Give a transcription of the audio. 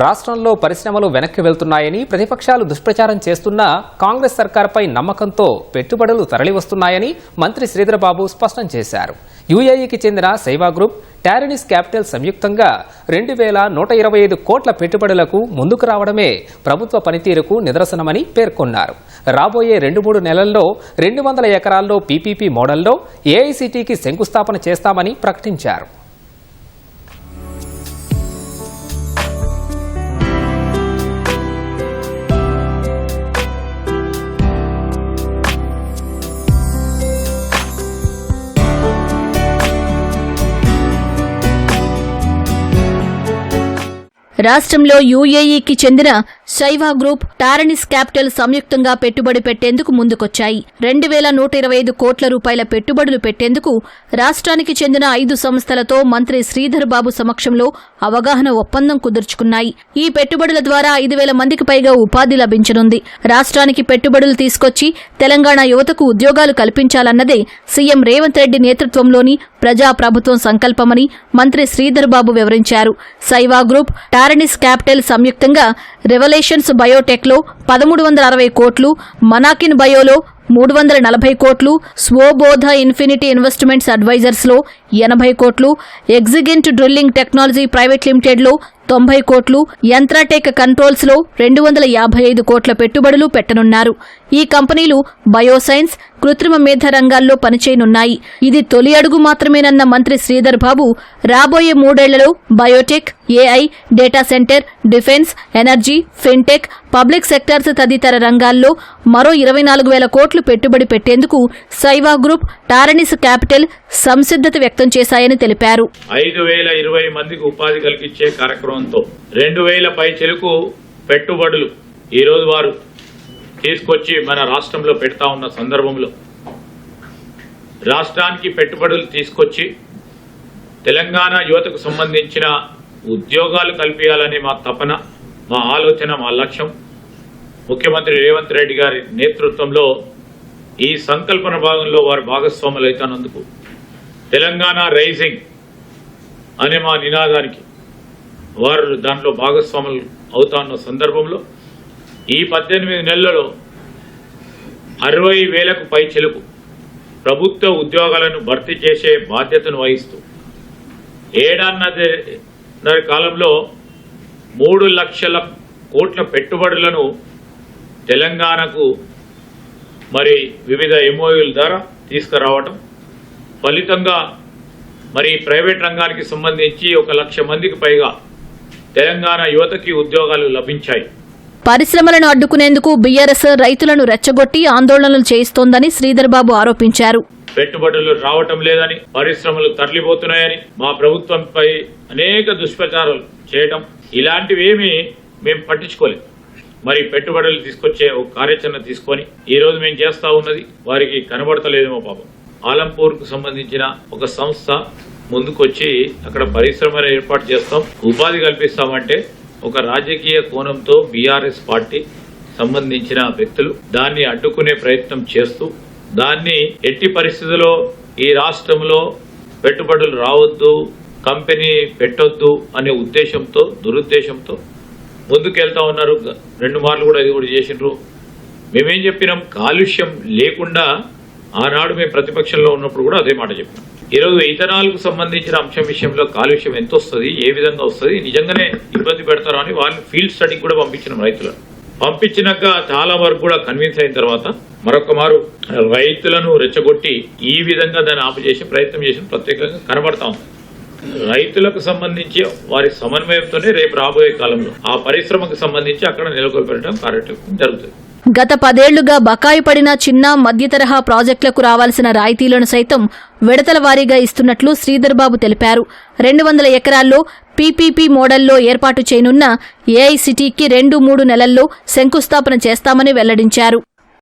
రాష్ట్రంలో పరిశ్రమలు వెనక్కి వెళ్తున్నాయని ప్రతిపక్షాలు దుష్ప్రచారం చేస్తున్నా కాంగ్రెస్ సర్కార్పై నమ్మకంతో పెట్టుబడులు తరలివస్తున్నాయని మంత్రి శ్రీధరబాబు స్పష్టం చేశారు. యుఏఈకి చెందిన సైవా గ్రూప్ టారినిస్ క్యాపిటల్ సంయుక్తంగా రెండు వేల నూట ఇరవై ఐదు కోట్ల పెట్టుబడులకు ముందుకు రావడమే ప్రభుత్వ పనితీరుకు నిదర్శనమని పేర్కొన్నారు. రాబోయే రెండు మూడు నెలల్లో రెండు వందల ఎకరాల్లో పీపీపీ మోడల్లో ఏఐసిటికి శంకుస్థాపన చేస్తామని ప్రకటించారు. రాష్ట్రంలో యూఏఈకి చెందిన శైవా గ్రూప్ టారనిస్ క్యాపిటల్ సంయుక్తంగా పెట్టుబడి పెట్టేందుకు ముందుకొచ్చాయి. రెండు వేల నూట ఇరవై ఐదు కోట్ల రూపాయల పెట్టుబడులు పెట్టేందుకు రాష్ట్రానికి చెందిన ఐదు సంస్థలతో మంత్రి శ్రీధర్ బాబు సమక్షంలో అవగాహన ఒప్పందం కుదుర్చుకున్నాయి. ఈ పెట్టుబడుల ద్వారా ఐదు వేల మందికి పైగా ఉపాధి లభించనుంది. రాష్ట్రానికి పెట్టుబడులు తీసుకొచ్చి తెలంగాణ యువతకు ఉద్యోగాలు కల్పించాలన్నదే సీఎం రేవంత్ రెడ్డి నేతృత్వంలోని ప్రజా ప్రభుత్వం సంకల్పమని మంత్రి శ్రీధర్ బాబు వివరించారు. సైవా గ్రూప్ టారనిస్ క్యాపిటల్ సంయుక్తంగా రెవల్యూషన్స్ బయోటెక్లో పదమూడు వందల అరవై కోట్లు మనాకిన్ బయోలో మూడు వందల నలభై కోట్లు స్వోబోధ ఇన్ఫినిటీ ఇన్వెస్ట్మెంట్స్ అడ్వైజర్స్లో ఎనభై కోట్లు ఎగ్జిగెంట్ డ్రిల్లింగ్ టెక్నాలజీ ప్రైవేట్ లిమిటెడ్లో తొంభై కోట్లు యంత్రాటెక్ కంట్రోల్స్లో రెండు వందల యాభై ఐదు కోట్ల పెట్టుబడులు పెట్టనున్నారు. ఈ కంపెనీలు బయోసైన్స్ కృత్రిమ మేధ రంగాల్లో పనిచేయనున్నాయి. ఇది తొలి అడుగు మాత్రమేనన్న మంత్రి శ్రీధర్ బాబు రాబోయే మూడేళ్ళలో biotech AI data centre defence energy fintech public sectors తదితర రంగాల్లో మరో ఇరవై నాలుగు వేల కోట్లు పెట్టుబడి పెట్టేందుకు సైవా గ్రూప్ టారనిస్ క్యాపిటల్ సంసిద్ధత వ్యక్తం చేశాయని తెలిపారు. ఐదు వేల ఇరవై మందికి ఉపాధి కలిగించే కార్యక్రమంతో రెండు వేల పై చెలుకు పెట్టుబడులు ఈరోజు వారు తీసుకొచ్చి మన రాష్ట్రంలో పెడతా ఉన్న సందర్భంలో రాష్ట్రానికి పెట్టుబడులు తీసుకొచ్చి తెలంగాణ యువతకు సంబంధించిన ఉద్యోగాలు కల్పించాలనే మా తపన మా ఆలోచన మా లక్ష్యం. ముఖ్యమంత్రి రేవంత్ రెడ్డి గారి నేతృత్వంలో ఈ సంకల్పన భాగంలో వారు భాగస్వాములు అవుతున్నందుకు తెలంగాణ రైజింగ్ అనే మా నినాదానికి వారు దాంట్లో భాగస్వాములు అవుతాన్న సందర్భంలో ఈ పద్దెనిమిది నెలలలో అరవై వేలకు పై చెలుపు ప్రభుత్వ ఉద్యోగాలను భర్తీ చేసే బాధ్యతను వహిస్తూ ఏడాన్నర కాలంలో మూడు లక్షల కోట్ల పెట్టుబడులను తెలంగాణకు మరి వివిధ ఎంఓయూల ద్వారా తీసుకురావటం ఫలితంగా మరి ప్రైవేట్ రంగానికి సంబంధించి ఒక లక్ష మందికి పైగా తెలంగాణ యువతకి ఉద్యోగాలు లభించాయి. పరిశ్రమలను అడ్డుకునేందుకు బీఆర్ఎస్ రైతులను రెచ్చగొట్టి ఆందోళనలు చేయిస్తోందని శ్రీధర్ బాబు ఆరోపించారు. పెట్టుబడులు రావటం లేదని పరిశ్రమలు తరలిపోతున్నాయని మా ప్రభుత్వంపై అనేక దుష్ప్రచారాలు చేయటం ఇలాంటివేమీ మేము పట్టించుకోలేదు. మరి పెట్టుబడులు తీసుకొచ్చే ఒక కార్యాచరణ తీసుకొని ఈ రోజు మేము చేస్తా ఉన్నది వారికి కనబడతలేదేమో పాపం ఆలంపూర్కు సంబంధించిన ఒక సంస్థ ముందుకొచ్చి అక్కడ పరిశ్రమను ఏర్పాటు చేస్తాం ఉపాధి కల్పిస్తామంటే ఒక రాజకీయ కోణంతో బీఆర్ఎస్ పార్టీ సంబంధించిన వ్యక్తులు దాన్ని అడ్డుకునే ప్రయత్నం చేస్తూ దాన్ని ఎట్టి పరిస్థితుల్లో ఈ రాష్ట్రంలో పెట్టుబడులు రావద్దు కంపెనీ పెట్టొద్దు అనే ఉద్దేశంతో దురుద్దేశంతో ముందుకెళ్తా ఉన్నారు. రెండు మార్లు కూడా ఇది కూడా చేసిండ్రు. మేమేం చెప్పినాం? కాలుష్యం లేకుండా ఆనాడు మేము ప్రతిపక్షంలో ఉన్నప్పుడు కూడా అదే మాట చెప్పాం. ఈరోజు ఇథనాల్కు సంబంధించిన అంశం విషయంలో కాలుష్యం ఎంత వస్తుంది ఏ విధంగా వస్తుంది నిజంగానే ఇబ్బంది పెడతారా అని వాళ్ళు ఫీల్డ్ స్టడీకి కూడా పంపించిన రైతులను. పంపించినాక చాలా వరకు కూడా కన్విన్స్ అయిన తర్వాత మరొక మారు రైతులను రెచ్చగొట్టి ఈ విధంగా దాన్ని ఆపు చేసి ప్రయత్నం చేసి ప్రత్యేకంగా కనబడతా రైతులకు సంబంధించి వారి సమన్వయంతోనే రేపు రాబోయే కాలంలో ఆ పరిశ్రమకు సంబంధించి అక్కడ నెలకొల్పడం కార్యక్రమం జరుగుతుంది. గత పదేళ్ళుగా బకాయి పడిన చిన్న మధ్యతరహా ప్రాజెక్టులకు రావాల్సిన రాయితీలను సైతం విడతల వారీగా ఇస్తున్నట్లు శ్రీధర్బాబు తెలిపారు. రెండు వందల ఎకరాల్లో పీపీపీ మోడల్లో ఏర్పాటు చేయనున్న ఏఐసిటీకి రెండు మూడు నెలల్లో శంకుస్థాపన చేస్తామని వెల్లడించారు.